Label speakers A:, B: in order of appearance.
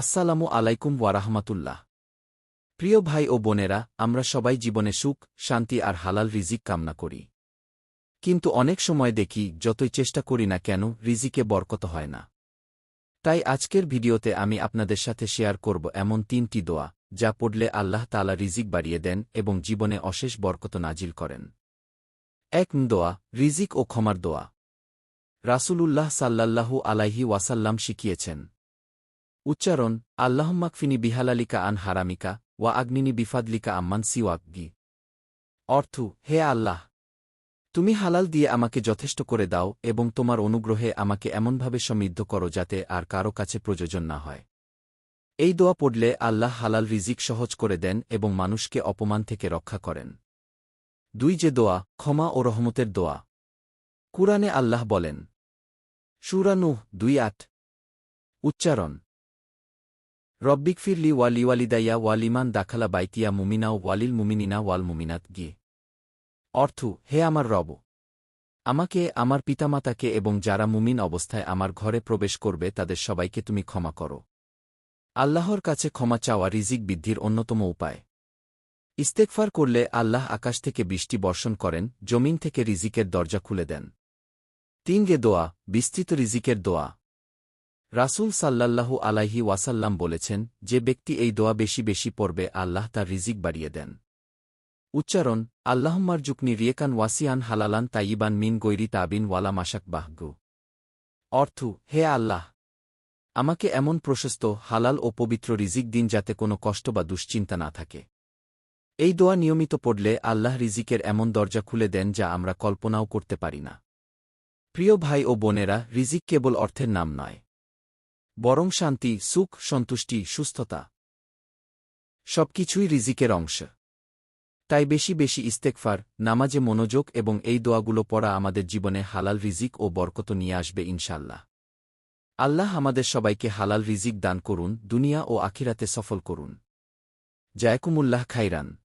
A: আসসালামু আলাইকুম ওয়ারাহমাতুল্লাহ প্রিয় ভাই ও বোনেরা, আমরা সবাই জীবনে সুখ, শান্তি আর হালাল রিজিক কামনা করি। কিন্তু অনেক সময় দেখি, যতই চেষ্টা করি না কেন, রিজিকে বরকত হয় না। তাই আজকের ভিডিওতে আমি আপনাদের সাথে শেয়ার করব এমন তিনটি দোয়া, যা পড়লে আল্লাহ তালা রিজিক বাড়িয়ে দেন এবং জীবনে অশেষ বরকত নাজিল করেন। এক, দোয়া, রিজিক ও ক্ষমার দোয়া। রাসূলুল্লাহ সাল্লাল্লাহু আলাইহি ওয়াসাল্লাম শিখিয়েছেন উচ্চারণ আল্লাহম্মাকফিনি বিহালালিকা আন হারামিকা, ওয়া আগ্নিনি বিফাদলিকা আম্মান সিওয়াকগি অর্থ, হে আল্লাহ! তুমি হালাল দিয়ে আমাকে যথেষ্ট করে দাও এবং তোমার অনুগ্রহে আমাকে এমনভাবে সমৃদ্ধ করো যাতে আর কারও কাছে প্রয়োজন না হয়। এই দোয়া পড়লে আল্লাহ হালাল রিজিক সহজ করে দেন এবং মানুষকে অপমান থেকে রক্ষা করেন। দুই যে দোয়া, ক্ষমা ও রহমতের দোয়া। কুরআনে আল্লাহ বলেন সুরানুহ দুই আট। উচ্চারণ রব্বিক ফিরলি ওয়ালিওয়ালিদাইয়া ওয়ালিমান দাখালা বাইতিয়া মুমিনাও ওয়ালিল মুমিনিনা ওয়াল মুমিনাত গিয়ে। অর্থ, হে আমার রব, আমাকে, আমার পিতামাতাকে এবং যারা মুমিন অবস্থায় আমার ঘরে প্রবেশ করবে তাদের সবাইকে তুমি ক্ষমা করো। আল্লাহর কাছে ক্ষমা চাওয়া রিজিক বৃদ্ধির অন্যতম উপায়। ইস্তেকফার করলে আল্লাহ আকাশ থেকে বৃষ্টি বর্ষণ করেন, জমিন থেকে রিজিকের দরজা খুলে দেন। তিন গে দোয়া, বিস্তৃত রিজিকের দোয়া। রাসূল সাল্লাল্লাহু আলাইহি ওয়াসাল্লাম বলেছেন, যে ব্যক্তি এই দোয়া বেশি বেশি পড়বে, আল্লাহ তার রিজিক বাড়িয়ে দেন। উচ্চারণ আল্লাহম্মার জুকনি রিয়েকান ওয়াসিয়ান হালালান তাইবান মিন গৈরি তাবিন ওয়ালা মাসাক বাহগু। অর্থ, হে আল্লাহ! আমাকে এমন প্রশস্ত, হালাল ও পবিত্র রিজিক দিন যাতে কোনো কষ্ট বা দুশ্চিন্তা না থাকে। এই দোয়া নিয়মিত পড়লে আল্লাহ রিজিকের এমন দরজা খুলে দেন যা আমরা কল্পনাও করতে পারি না। প্রিয় ভাই ও বোনেরা, রিজিক কেবল অর্থের নাম নয়। বরং শান্তি, সুখ, সন্তুষ্টি, সুস্থতা। সবকিছুই রিজিকের অংশ। তাই বেশি বেশি ইস্তেকফার নামাজে মনোযোগ এবং এই দোয়াগুলো পড়া আমাদের জীবনে হালাল রিজিক ও বরকত নিয়ে আসবে ইনশাল্লাহ আল্লাহ আমাদের সবাইকে হালাল রিজিক দান করুন, দুনিয়া ও আখিরাতে সফল করুন। জায়কুমুল্লাহ খাইরান।